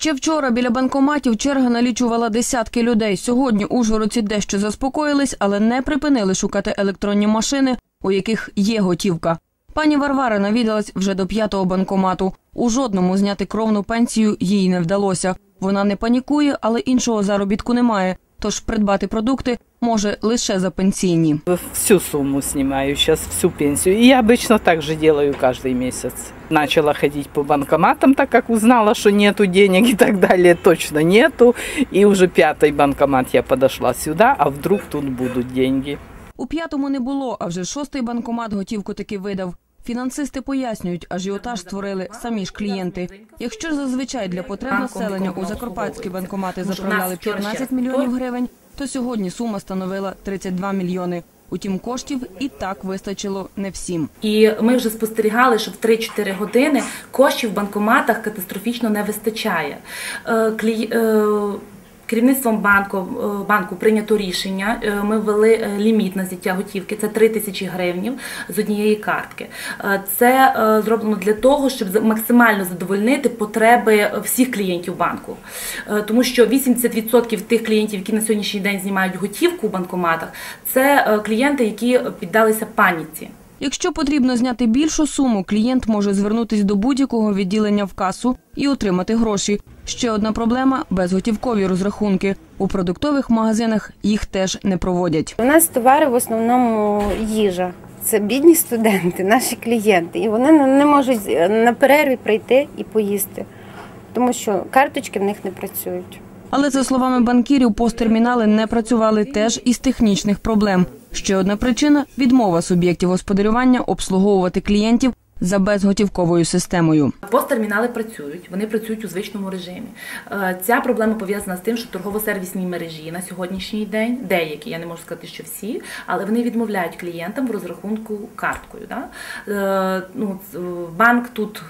Ще вчора біля банкоматів черга налічувала десятки людей. Сьогодні ужгородці дещо заспокоїлись, але не припинили шукати електронні машини, у яких є готівка. Пані Варвара навідалась вже до п'ятого банкомату. У жодному зняти кровну пенсію їй не вдалося. Вона не панікує, але іншого заробітку немає. Тож придбати продукти може лише за пенсійні. Всю сумму снимаю сейчас, всю пенсию. И я обычно так же делаю каждый месяц. Начала ходить по банкоматам, так как узнала, что нету денег и так далее, точно нету. И уже пятый банкомат я подошла сюда, а вдруг тут будут деньги. У п'ятому не було, а вже шостий банкомат готівку таки видав. Фінансисти пояснюють, ажіотаж створили самі ж клієнти. Якщо ж зазвичай для потреб населення у закарпатські банкомати заправляли 15 мільйонів гривень, то сьогодні сума становила 32 мільйони. Утім, коштів і так вистачило не всім. І ми вже спостерігали, що в 3-4 години коштів в банкоматах катастрофічно не вистачає. Е, клі- е, Керівництвом банку, е, банку прийнято рішення. е, Ми ввели е, ліміт на зняття готівки. Це 3 тисячі гривнів з однієї картки. Це зроблено для того, щоб максимально задовольнити потреби всіх клієнтів банку. Тому що 80% тих клієнтів, які на сьогоднішній день знімають готівку у банкоматах, це клієнти, які піддалися паніці. Якщо потрібно зняти більшу суму, клієнт може звернутись до будь-якого відділення в касу і отримати гроші. Ще одна проблема безготівкові розрахунки. У продуктових магазинах їх теж не проводять. У нас товари в основному їжа. Це бідні студенти, наші клієнти, і вони не не можуть на перерві прийти і поїсти, тому що карточки в них не працюють. Але за словами банкірів, посттермінали не працювали теж із технічних проблем. Ще одна причина відмова суб'єктів господарювання обслуговувати клієнтів за безготівковою системою. Посттермінали працюють, вони працюють у звичному режимі. Е, Ця проблема пов'язана з тим, що торгово-сервісні мережі на сьогоднішній день, деякі, я не можу сказати, що всі, але вони відмовляють клієнтам в розрахунку карткою. Е, Ну, банк тут.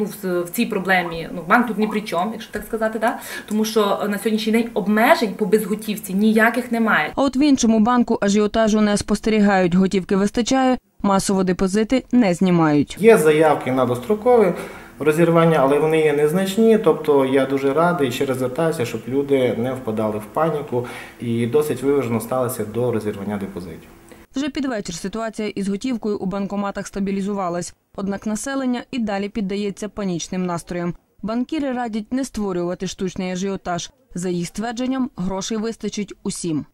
Ну, в- в цій проблемі ну банк тут ні при чому, якщо так сказати, да? тому що на сьогоднішній день обмежень по безготівці ніяких немає. А от в іншому банку ажіотажу не спостерігають, готівки вистачає, масово депозити не знімають. Є заявки на дострокове розірвання, але вони є незначні. Тобто я дуже радий і ще раз звертаюся, щоб люди не впадали в паніку і досить виважено сталися до розірвання депозитів. Вже під вечір ситуація із готівкою у банкоматах стабілізувалась. Однак населення і далі піддається панічним настроям. Банкіри радять не створювати штучний ажіотаж. За їх ствердженням, грошей вистачить усім.